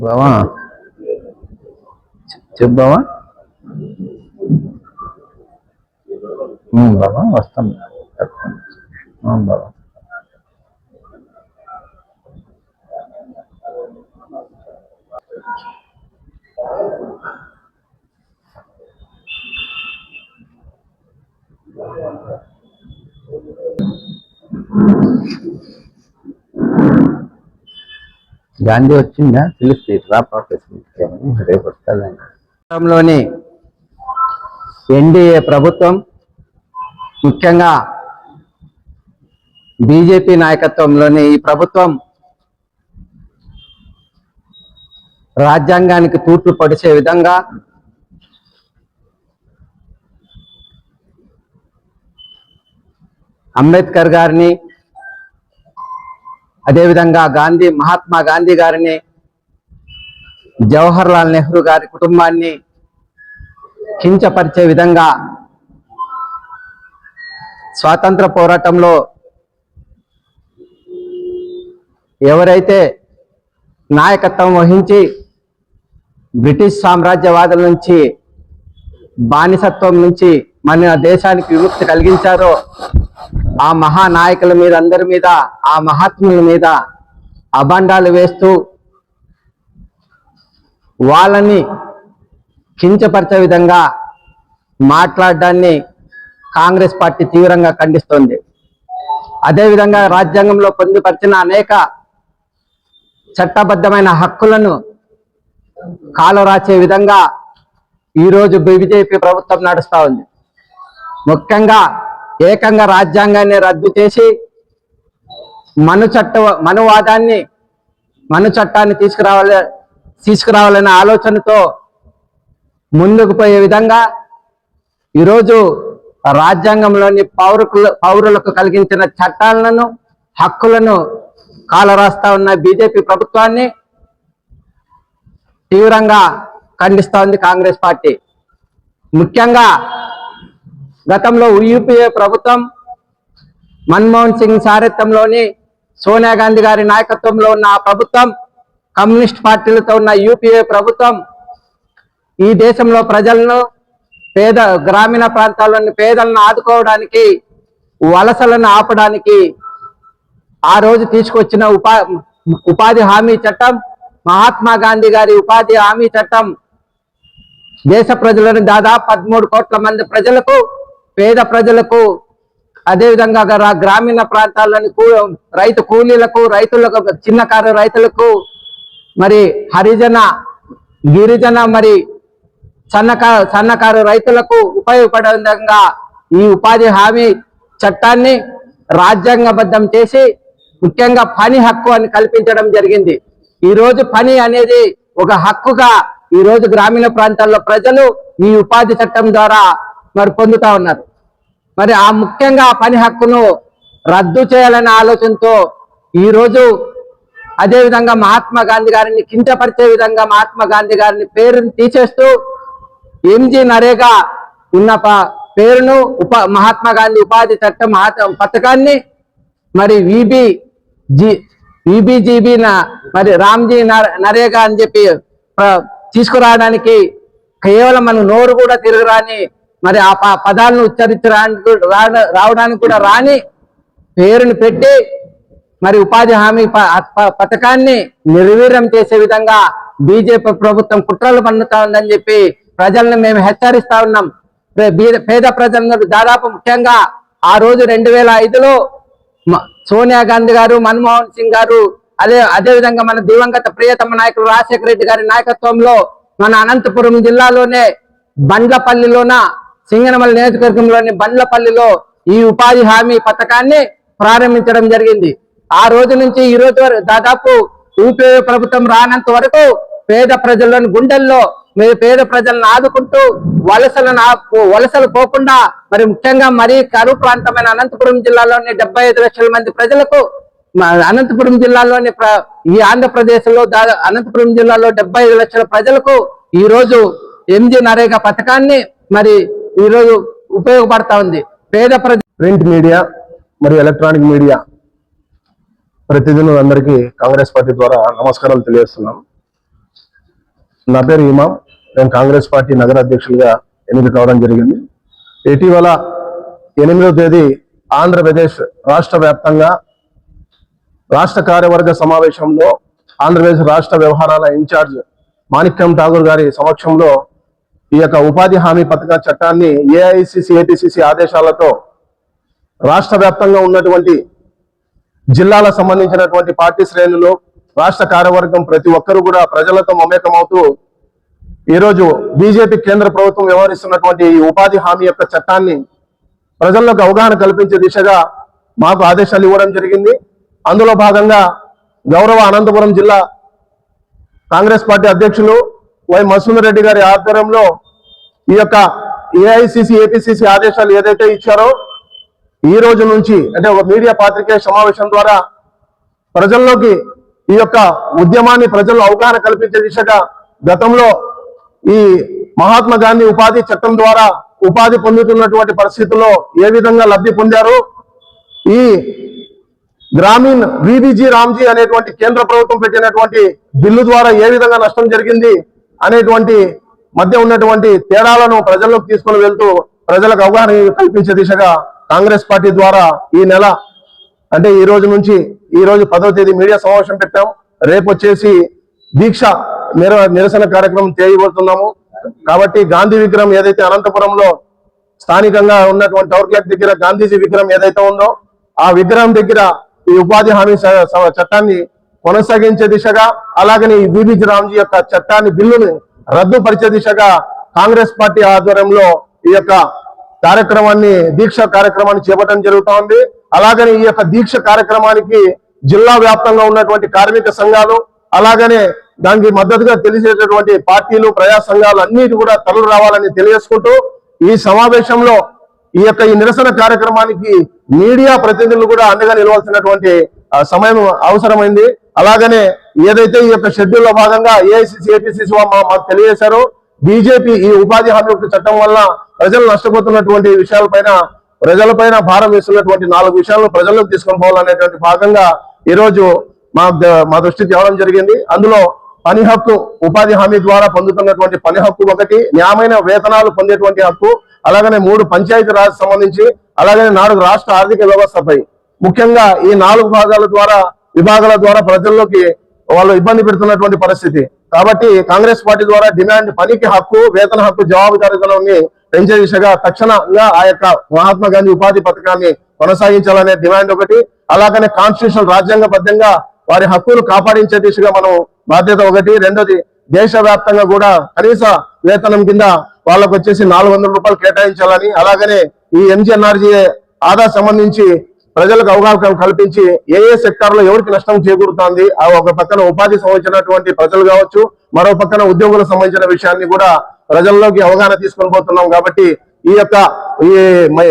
బావా? చె- చెప్పు బావా. బావా వస్తాం. బావా. గాంధీ వచ్చిందా? తెలుస్తుంది రా రేపు వస్తాదండి ఎన్డీఏ ప్రభుత్వం ముఖ్యంగా బీజేపీ నాయకత్వంలోని ఈ ప్రభుత్వం రాజ్యాంగానికి తూట్లు పడిచే విధంగా అంబేద్కర్ గారిని అదేవిధంగా గాంధీ మహాత్మా గాంధీ గారిని జవహర్ లాల్ నెహ్రూ గారి కుటుంబాన్ని కించపరిచే విధంగా స్వాతంత్ర పోరాటంలో ఎవరైతే నాయకత్వం వహించి బ్రిటిష్ సామ్రాజ్యవాదుల నుంచి బానిసత్వం నుంచి మన దేశానికి విముక్తి కలిగించారో ఆ మహానాయకుల మీద అందరి మీద ఆ మహాత్ముల మీద అభండాలు వేస్తూ వాళ్ళని కించపరిచే విధంగా మాట్లాడడాన్ని కాంగ్రెస్ పార్టీ తీవ్రంగా ఖండిస్తోంది. అదేవిధంగా రాజ్యాంగంలో పొందుపరిచిన అనేక చట్టబద్ధమైన హక్కులను కాలరాచే విధంగా ఈరోజు బీజేపీ ప్రభుత్వం నడుస్తూ ఉంది. ముఖ్యంగా ఏకంగా రాజ్యాంగాన్ని రద్దు చేసి మను చట్ట మనువాదాన్ని మను చట్టాన్ని తీసుకురావాలి తీసుకురావాలనే ఆలోచనతో ముందుకు పోయే విధంగా ఈరోజు రాజ్యాంగంలోని పౌరుకులు పౌరులకు కలిగించిన చట్టాలను హక్కులను కాలరాస్తా ఉన్న బీజేపీ ప్రభుత్వాన్ని తీవ్రంగా ఖండిస్తా ఉంది కాంగ్రెస్ పార్టీ. ముఖ్యంగా గతంలో యూపీఏ ప్రభుత్వం మన్మోహన్ సింగ్ సారథ్యంలోని సోనియా గాంధీ గారి నాయకత్వంలో ఉన్న ఆ ప్రభుత్వం కమ్యూనిస్ట్ పార్టీలతో ఉన్న యూపీఏ ప్రభుత్వం ఈ దేశంలో ప్రజలను పేద గ్రామీణ ప్రాంతాల్లోని పేదలను ఆదుకోవడానికి వలసలను ఆపడానికి ఆ రోజు తీసుకొచ్చిన ఉపా ఉపాధి హామీ చట్టం మహాత్మా గాంధీ గారి ఉపాధి హామీ చట్టం దేశ ప్రజలను దాదాపు పదమూడు కోట్ల మంది ప్రజలకు పేద ప్రజలకు అదేవిధంగా గ్రా- గ్రామీణ ప్రాంతాల్లోని కూ- రైతు కూలీలకు రైతులకు చిన్నకారు రైతులకు మరి హరిజన గిరిజన మరి సన్నకారు సన్నకారు రైతులకు ఉపయోగపడే విధంగా ఈ ఉపాధి హామీ చట్టాన్ని రాజ్యాంగబద్ధం చేసి ముఖ్యంగా పని హక్కు అని కల్పించడం జరిగింది. ఈ రోజు పని అనేది ఒక హక్కుగా ఈ రోజు గ్రామీణ ప్రాంతాల్లో ప్రజలు ఈ ఉపాధి చట్టం ద్వారా మరి పొందుతా ఉన్నారు. మరి ఆ ముఖ్యంగా ఆ పని హక్కును రద్దు చేయాలనే ఆలోచనతో ఈ రోజు అదే విధంగా మహాత్మా గాంధీ గారిని కించపరిచే విధంగా మహాత్మా గాంధీ గారిని పేరుని తీసేస్తూ ఎంజి నరేగా ఉన్న పేరును ఉప మహాత్మా గాంధీ ఉపాధి చట్టం మహాత్మ పథకాన్ని మరి విబి జి విబిజీబీ మరి రామ్జీ నరేగా అని చెప్పి తీసుకురావడానికి కేవలం మన నోరు కూడా తిరగరాని మరి ఆ ప- పదాలను ఉచ్చరించడానికి రావడానికి కూడా రాని పేరును పెట్టి మరి ఉపాధి హామీ ప- ప- పథకాన్ని నిర్వీర్యం చేసే విధంగా బీజేపీ ప్రభుత్వం కుట్రలు పన్నుతా ఉందని చెప్పి ప్రజలను మేము హెచ్చరిస్తా ఉన్నాం. పే- పేద ప్రజలందరూ దాదాపు ముఖ్యంగా ఆ రోజు రెండు వేల ఐదులో మ- సోనియా గాంధీ గారు మన్మోహన్ సింగ్ గారు అదే అదే విధంగా మన దివంగత ప్రియతమ నాయకులు రాజశేఖర రెడ్డి గారి నాయకత్వంలో మన అనంతపురం జిల్లాలోనే బండ్లపల్లిలోన సింగనమల నియోజకవర్గంలోని బండ్లపల్లిలో ఈ ఉపాధి హామీ పథకాన్ని ప్రారంభించడం జరిగింది. ఆ రోజు నుంచి ఈ రోజు వరకు దాదాపు యూపీఏ ప్రభుత్వం రానంత వరకు పేద ప్రజల్లోని గుండెల్లో మీరు పేద ప్రజలను ఆదుకుంటూ వలసలను వలసలు పోకుండా మరి ముఖ్యంగా మరీ కరువు ప్రాంతమైన అనంతపురం జిల్లాలోని డెబ్బై ఐదు లక్షల మంది ప్రజలకు అనంతపురం జిల్లాలోని ఈ ఆంధ్రప్రదేశ్లో దాదా అనంతపురం జిల్లాలో డెబ్బై ఐదు లక్షల ప్రజలకు ఈ రోజు ఎంజి నరేగా పథకాన్ని మరి ఈ రోజు ఉపయోగపడతా ఉంది. పేద ప్రజ ప్రింట్ మీడియా మరియు ఎలక్ట్రానిక్ మీడియా ప్రతినిధులందరికీ కాంగ్రెస్ పార్టీ ద్వారా నమస్కారాలు తెలియజేస్తున్నాం. నా పేరు ఇమాం నేను కాంగ్రెస్ పార్టీ నగర అధ్యక్షులుగా ఎన్నిక కావడం జరిగింది. ఇటీవల ఎనిమిదో తేదీ ఆంధ్రప్రదేశ్ రాష్ట్ర వ్యాప్తంగా రాష్ట్ర కార్యవర్గ సమావేశంలో ఆంధ్రప్రదేశ్ రాష్ట్ర వ్యవహారాల ఇన్ఛార్జ్ మాణిక్యం ఠాగూర్ గారి సమక్షంలో ఈ యొక్క ఉపాధి హామీ పథక చట్టాన్ని ఏఐసిసి ఏపీసీసీ ఆదేశాలతో రాష్ట్ర వ్యాప్తంగా ఉన్నటువంటి జిల్లాలకు సంబంధించినటువంటి పార్టీ శ్రేణులు రాష్ట్ర కార్యవర్గం ప్రతి ఒక్కరూ కూడా ప్రజలతో మమేకమవుతూ ఈరోజు బీజేపీ కేంద్ర ప్రభుత్వం వ్యవహరిస్తున్నటువంటి ఈ ఉపాధి హామీ యొక్క చట్టాన్ని ప్రజలకు అవగాహన కల్పించే దిశగా మాకు ఆదేశాలు ఇవ్వడం జరిగింది. అందులో భాగంగా గౌరవ అనంతపురం జిల్లా కాంగ్రెస్ పార్టీ అధ్యక్షులు వై మసూదర్ రెడ్డి గారి ఆధ్వర్యంలో ఈ యొక్క ఏఐసిసి ఏపీసీసీ ఆదేశాలు ఏదైతే ఇచ్చారో ఈ రోజు నుంచి అంటే ఒక మీడియా పాత్రికేయ సమావేశం ద్వారా ప్రజల్లోకి ఈ యొక్క ఉద్యమాన్ని ప్రజల్లో అవగాహన కల్పించే దిశగా గతంలో ఈ మహాత్మా గాంధీ ఉపాధి చట్టం ద్వారా ఉపాధి పొందుతున్నటువంటి పరిస్థితుల్లో ఏ విధంగా లబ్ధి పొందారు? ఈ గ్రామీణ్ విబిజీ రామ్జీ అనేటువంటి కేంద్ర ప్రభుత్వం పెట్టినటువంటి బిల్లు ద్వారా ఏ విధంగా నష్టం జరిగింది అనేటువంటి మధ్య ఉన్నటువంటి తేడాలను ప్రజల్లోకి తీసుకొని వెళ్తూ ప్రజలకు అవగాహన కల్పించే దిశగా కాంగ్రెస్ పార్టీ ద్వారా ఈ నెల అంటే ఈ రోజు నుంచి ఈ రోజు పదవ తేదీ మీడియా సమావేశం పెట్టాం. రేపు వచ్చేసి దీక్ష నిర నిరసన కార్యక్రమం చేయబోతున్నాము. కాబట్టి గాంధీ విగ్రహం ఏదైతే అనంతపురంలో స్థానికంగా ఉన్నటువంటి టవర్ క్లాక్ దగ్గర గాంధీజీ విగ్రహం ఏదైతే ఉందో ఆ విగ్రహం దగ్గర ఈ ఉపాధి హామీ స- చట్టాన్ని కొనసాగించే దిశగా అలాగనే ఈ బీబీజీ రామ్జీ యొక్క చట్టాన్ని బిల్లుని రద్దుపరిచే దిశగా కాంగ్రెస్ పార్టీ ఆధ్వర్యంలో ఈ యొక్క కార్యక్రమాన్ని దీక్ష కార్యక్రమాన్ని చేపట్టడం జరుగుతూ ఉంది. అలాగనే ఈ యొక్క దీక్ష కార్యక్రమానికి జిల్లా వ్యాప్తంగా ఉన్నటువంటి కార్మిక సంఘాలు అలాగనే దానికి మద్దతుగా తెలిసేటటువంటి పార్టీలు ప్రజా సంఘాలు అన్నిటి కూడా తరలు రావాలని తెలియజేసుకుంటూ ఈ సమావేశంలో ఈ యొక్క ఈ నిరసన కార్యక్రమానికి మీడియా ప్రతినిధులు కూడా అండగా నిలవాల్సినటువంటి సమయం అవసరమైంది. అలాగనే ఏదైతే ఈ యొక్క షెడ్యూల్లో భాగంగా ఏఐసిసి ఏపీసీసీ మాకు తెలియజేశారో బీజేపీ ఈ ఉపాధి హామీ చట్టం వల్ల ప్రజలు నష్టపోతున్నటువంటి విషయాలపైన ప్రజలపైన భారం వేస్తున్నటువంటి నాలుగు విషయాలను ప్రజల్లోకి తీసుకొని పోవాలనేటువంటి భాగంగా ఈ రోజు మా మా దృష్టికి తేవడం జరిగింది. అందులో పని హక్కు ఉపాధి హామీ ద్వారా పొందుతున్నటువంటి పని హక్కు ఒకటి న్యాయమైన వేతనాలు పొందేటువంటి హక్కు అలాగనే మూడు పంచాయతీ రాజ్ సంబంధించి అలాగనే నాలుగు రాష్ట్ర ఆర్థిక వ్యవస్థపై. ముఖ్యంగా ఈ నాలుగు భాగాల ద్వారా విభాగాల ద్వారా ప్రజల్లోకి వాళ్ళు ఇబ్బంది పెడుతున్నటువంటి పరిస్థితి. కాబట్టి కాంగ్రెస్ పార్టీ ద్వారా డిమాండ్ పనికి హక్కు వేతన హక్కు జవాబుదారీతనాన్ని పెంచే దిశగా తక్షణంగా ఆ యొక్క మహాత్మా గాంధీ ఉపాధి పథకాన్ని కొనసాగించాలనే డిమాండ్ ఒకటి. అలాగనే కాన్స్టిట్యూషన్ రాజ్యాంగబద్ధంగా వారి హక్కులు కాపాడించే దిశగా మనం బాధ్యత ఒకటి. రెండోది దేశవ్యాప్తంగా కూడా కనీస వేతనం కింద వాళ్ళకు వచ్చేసి నాలుగు వందల రూపాయలు కేటాయించాలని అలాగనే ఈ ఎంజీఎన్ఆర్జీఏ ఆదా సంబంధించి ప్రజలకు అవగాహన కల్పించి ఏ ఏ సెక్టార్లో ఎవరికి నష్టం చేకూరుతోంది ఆ ఒక పక్కన ఉపాధి సంబంధించినటువంటి ప్రజలు కావచ్చు మరో పక్కన ఉద్యోగులకు సంబంధించిన విషయాన్ని కూడా ప్రజల్లోకి అవగాహన తీసుకొని పోతున్నాం కాబట్టి ఈ యొక్క ఈ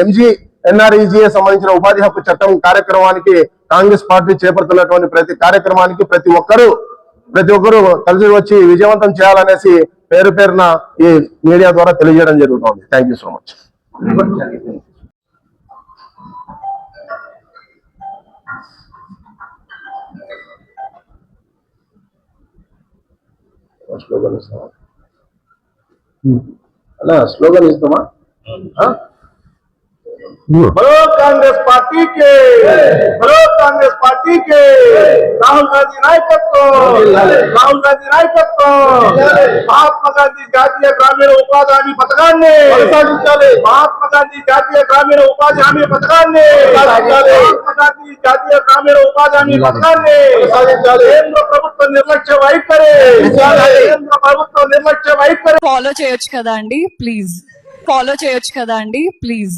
ఎంజీ ఎన్ఆర్ఈజీఏ సంబంధించిన ఉపాధి హక్కు చట్టం కార్యక్రమానికి కాంగ్రెస్ పార్టీ చేపడుతున్నటువంటి ప్రతి కార్యక్రమానికి ప్రతి ఒక్కరూ ప్రతి ఒక్కరూ కలిసి వచ్చి విజయవంతం చేయాలనేసి పేరు పేరున ఈ మీడియా ద్వారా తెలియజేయడం జరుగుతుంది. Thank you so much slogan ఇస్తామా అలా స్లోగన్ ఇస్తామా बोलो कांग्रेस पार्टी के बोलो कांग्रेस पार्टी के राहुल गांधी नायकत्व రాహుల్ గాంధీ నాయకత్వం మహాత్మా గాంధీ జాతీయ గ్రామీణ ఉపాధి హామీ పథకాన్ని కొనసాగించాలి. మహాత్మా గాంధీ జాతీయ గ్రామీణ ఉపాధి హామీ పథకాన్ని కొనసాగించాలి. మహాత్మా గాంధీ జాతీయ గ్రామీణ ఉపాధి హామీ పథకాన్ని కొనసాగించాలి. కేంద్ర ప్రభుత్వ నిర్లక్ష్య వైఖరి కొనసాగించాలి. కేంద్ర ప్రభుత్వ నిర్లక్ష్య వైఖరి ఫాలో చేయొచ్చు కదా అండి ప్లీజ్ ఫాలో చేయొచ్చు కదా అండి ప్లీజ్